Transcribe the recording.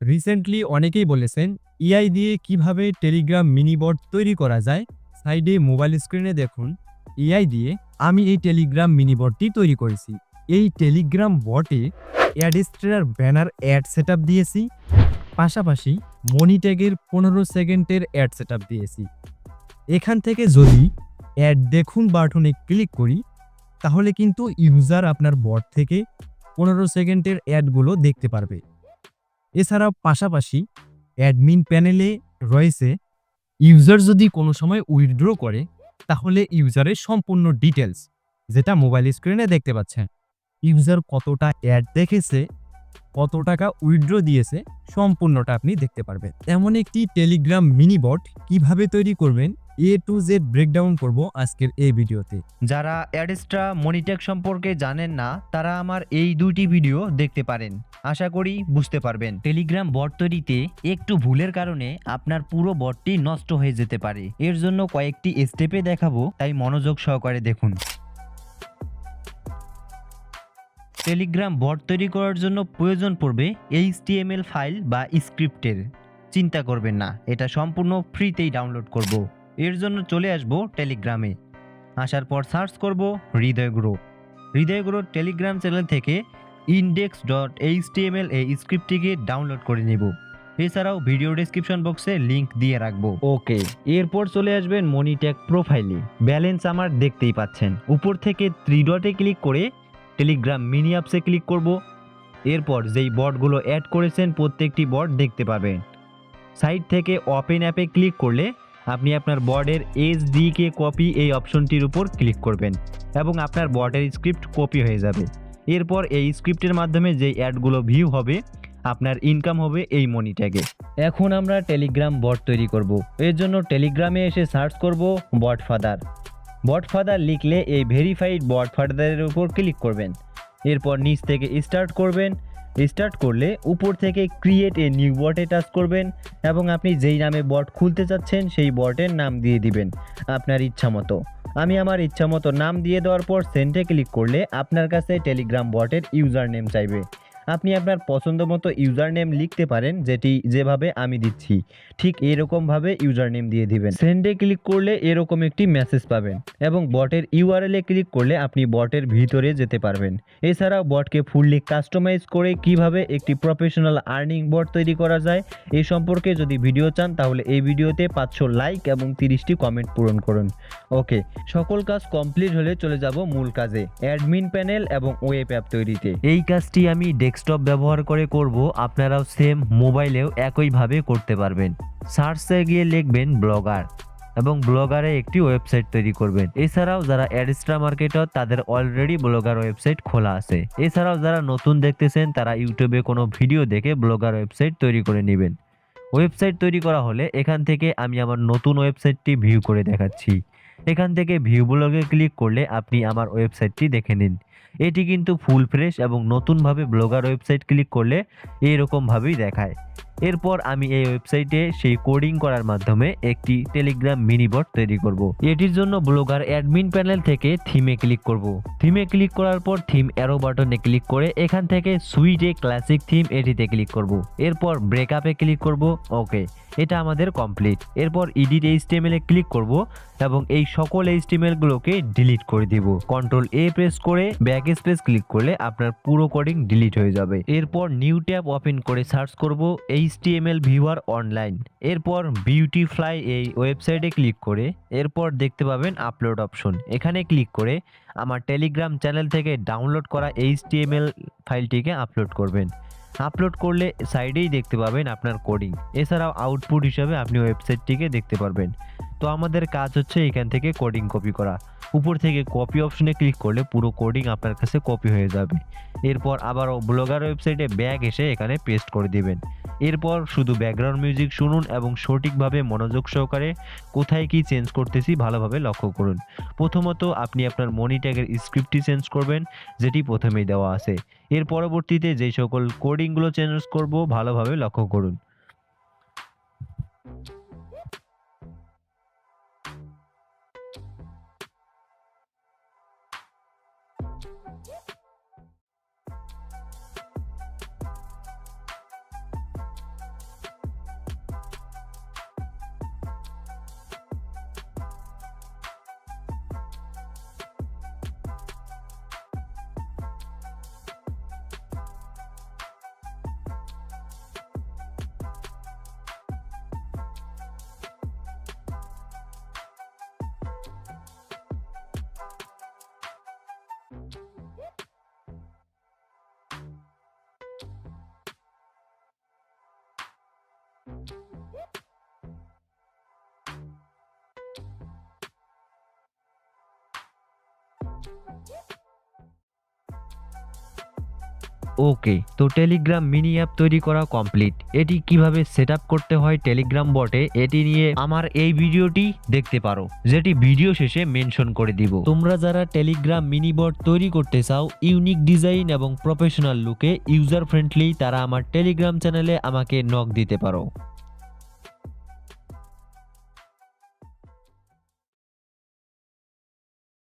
Recently অনেকেই বলেছেন ইআই দিয়ে কীভাবে টেলিগ্রাম মিনি বট তৈরি করা যায় সাইডে মোবাইল স্ক্রিনে দেখুন। এআই দিয়ে আমি এই টেলিগ্রাম মিনি বটটি তৈরি করেছি। এই টেলিগ্রাম বটে অ্যাডস্ট্রার ব্যানার অ্যাড সেট দিয়েছি। পাশাপাশি মনি ট্যাগের পনেরো সেকেন্ডের অ্যাড সেট দিয়েছি। এখান থেকে যদি অ্যাড দেখুন বাটনে ক্লিক করি, তাহলে কিন্তু ইউজার আপনার বট থেকে পনেরো সেকেন্ডের অ্যাডগুলো দেখতে পারবে। এছাড়াও পাশাপাশি অ্যাডমিন প্যানেলে রয়েছে ইউজার যদি কোনো সময় উইথড্র করে, তাহলে ইউজারের সম্পূর্ণ ডিটেলস যেটা মোবাইল স্ক্রিনে দেখতে পাচ্ছেন। ইউজার কতটা অ্যাড দেখেছে, কত টাকা উইথড্র দিয়েছে, সম্পূর্ণটা আপনি দেখতে পারবেন। এমন একটি টেলিগ্রাম মিনি বট কীভাবে তৈরি করবেন এ টু জেড ব্রেকডাউন করব আজকের এই ভিডিওতে। যারা অ্যাডেস্ট্রা মনিটেক সম্পর্কে জানেন না, তারা আমার এই দুইটি ভিডিও দেখতে পারেন। আশা করি বুঝতে পারবেন। টেলিগ্রাম বট তৈরিতে একটু ভুলের কারণে আপনার পুরো বটটি নষ্ট হয়ে যেতে পারে। এর জন্য কয়েকটি স্টেপে দেখাবো, তাই মনোযোগ সহকারে দেখুন। টেলিগ্রাম বট তৈরি করার জন্য প্রয়োজন পড়বে এইচটিএমএল ফাইল বা স্ক্রিপ্টের চিন্তা করবেন না, এটা সম্পূর্ণ ফ্রিতেই ডাউনলোড করব। এর জন্য চলে আসব টেলিগ্রামে আসার পর সার্চ করব Hriday group Hriday group Telegram channel থেকে ইন্ডেক্স ডট এইচ এইচটিএমএল এই স্ক্রিপ্টটিকে ডাউনলোড করে নেব। এছাড়াও ভিডিও ডেসক্রিপশন বক্সে লিংক দিয়ে রাখব। ওকে, এরপর চলে আসবেন মনিটেক প্রোফাইলে ব্যালেন্স আমার দেখতেই পাচ্ছেন। উপর থেকে থ্রি ডটে ক্লিক করে টেলিগ্রাম মিনি অ্যাপসে ক্লিক করব। এরপর যেই বটগুলো অ্যাড করেছেন প্রত্যেকটি বট দেখতে পাবেন। সাইড থেকে ওপেন অ্যাপে ক্লিক করলে আপনি আপনার বর্ডের কে কপি এই অপশনটির উপর ক্লিক করবেন এবং আপনার বর্ডের স্ক্রিপ্ট কপি হয়ে যাবে। এরপর এই স্ক্রিপ্টের মাধ্যমে যে অ্যাডগুলো ভিউ হবে, আপনার ইনকাম হবে এই মনি ট্যাগে এখন আমরা টেলিগ্রাম বট তৈরি করব। এর জন্য টেলিগ্রামে এসে সার্চ করব বট ফাদার বট ফাদার লিখলে এই ভেরিফাইড বট ফাদারের উপর ক্লিক করবেন। এরপর নিচ থেকে স্টার্ট করবেন। স্টার্ট করলে উপর থেকে ক্রিয়েট এ নিউ বটে টাচ করবেন এবং আপনি যেই নামে বট খুলতে চাচ্ছেন, সেই বটের নাম দিয়ে দিবেন। আপনার ইচ্ছা মতো আমি আমার ইচ্ছা মতো নাম দিয়ে দেওয়ার পর সেন্টে ক্লিক করলে আপনার কাছে টেলিগ্রাম বটের ইউজার নেম চাইবে। আপনি আপনার পছন্দ মতো ইউজার নেম লিখতে পারেন, যেটি যেভাবে আমি দিচ্ছি। ঠিক এরকমভাবে ইউজার নেম দিয়ে দিবেন। সেন্ডে ক্লিক করলে এরকম একটি মেসেজ পাবেন এবং বটের ইউআরএলে ক্লিক করলে আপনি বটের ভিতরে যেতে পারবেন। এছাড়াও বটকে ফুললি কাস্টমাইজ করে কীভাবে একটি প্রফেশনাল আর্নিং বট তৈরি করা যায় এই সম্পর্কে যদি ভিডিও চান, তাহলে এই ভিডিওতে পাঁচশো লাইক এবং তিরিশটি কমেন্ট পূরণ করুন। ওকে, সকল কাজ কমপ্লিট হলে চলে যাব মূল কাজে, অ্যাডমিন প্যানেল এবং ওয়েব অ্যাপ তৈরিতে। এই কাজটি আমি ডেস্কটপ ব্যবহার করে করব, আপনারাও সেম মোবাইলেও একইভাবে করতে পারবেন। সার্চে গিয়ে লিখবেন ব্লগার এবং ব্লগারে একটি ওয়েবসাইট তৈরি করবেন। এছাড়াও যারা অ্যাডস্ট্রা মার্কেটর তাদের অলরেডি ব্লগার ওয়েবসাইট খোলা আছে। এছাড়াও যারা নতুন দেখতেছেন, তারা ইউটিউবে কোনো ভিডিও দেখে ব্লগার ওয়েবসাইট তৈরি করে নেবেন। ওয়েবসাইট তৈরি করা হলে এখান থেকে আমি আমার নতুন ওয়েবসাইটটি ভিউ করে দেখাচ্ছি। এখান থেকে ভিউ ব্লগে ক্লিক করলে আপনি আমার ওয়েবসাইটটি দেখে নিন। এটি কিন্তু ফুল ফ্রেশ এবং নতুনভাবে ব্লগার ওয়েবসাইট ক্লিক করলে এরকমভাবেই দেখায়। এরপর আমি এই ওয়েবসাইটে সেই কোডিং করার মাধ্যমে একটি টেলিগ্রাম মিনি বট তৈরি করব। এটির জন্য ব্লগার অ্যাডমিন প্যানেল থেকে থিমে ক্লিক করব। থিমে ক্লিক করার পর থিম অ্যারো বাটনে ক্লিক করে এখান থেকে সুইটে ক্লাসিক থিম এটিতে ক্লিক করব। এরপর ব্রেকআপে ক্লিক করব। ওকে এটা আমাদের কমপ্লিট এরপর ইডিট এইচটিএমএল এ ক্লিক করব। এবং এই সকল এইচটিএমএল গুলোকে ডিলিট করে দিব। কন্ট্রোল এ প্রেস করে ব্যাক স্পেস ক্লিক করলে আপনার পুরো কোডিং ডিলিট হয়ে যাবে। এরপর নিউ ট্যাব ওপেন করে সার্চ করব এইচটিএমএল ভিউয়ার অনলাইন এরপর বিউটি ফ্লাই এই ওয়েবসাইটে ক্লিক করে এরপর দেখতে পাবেন আপলোড অপশন এখানে ক্লিক করে আমার টেলিগ্রাম চ্যানেল থেকে ডাউনলোড করা এইচটিএমএল ফাইলটিকে আপলোড করবেন। আপলোড করলে সাইডেই দেখতে পাবেন আপনার কোডিং এছাড়াও আউটপুট হিসাবে আপনি ওয়েবসাইটটিকে দেখতে পারবেন। তো আমাদের কাজ হচ্ছে এখান থেকে কোডিং কপি করা। উপর থেকে কপি অপশনে ক্লিক করলে পুরো কোডিং আপনার কাছে কপি হয়ে যাবে। এরপর আবারও ব্লগার ওয়েবসাইটে ব্যাগ এসে এখানে পেস্ট করে দিবেন। এরপর শুধু ব্যাকগ্রাউন্ড মিউজিক শুনুন এবং সঠিকভাবে মনোযোগ সহকারে কোথায় কি চেঞ্জ করতেছি ভালোভাবে লক্ষ্য করুন। প্রথমত আপনি আপনার মনি ট্যাগের স্ক্রিপ্টটি চেঞ্জ করবেন, যেটি প্রথমেই দেওয়া আছে। এর পরবর্তীতে যেই সকল কোডিংগুলো চেঞ্জ করব, ভালোভাবে লক্ষ্য করুন। ওকে তো টেলিগ্রাম মিনি অ্যাপ তৈরি করা কমপ্লিট এটি কীভাবে সেট করতে হয় টেলিগ্রাম বটে এটি নিয়ে আমার এই ভিডিওটি দেখতে পারো, যেটি ভিডিও শেষে মেনশন করে দিব। তোমরা যারা টেলিগ্রাম মিনি বট তৈরি করতে চাও ইউনিক ডিজাইন এবং প্রফেশনাল লুকে ইউজার ফ্রেন্ডলি তারা আমার টেলিগ্রাম চ্যানেলে আমাকে নক দিতে পারো।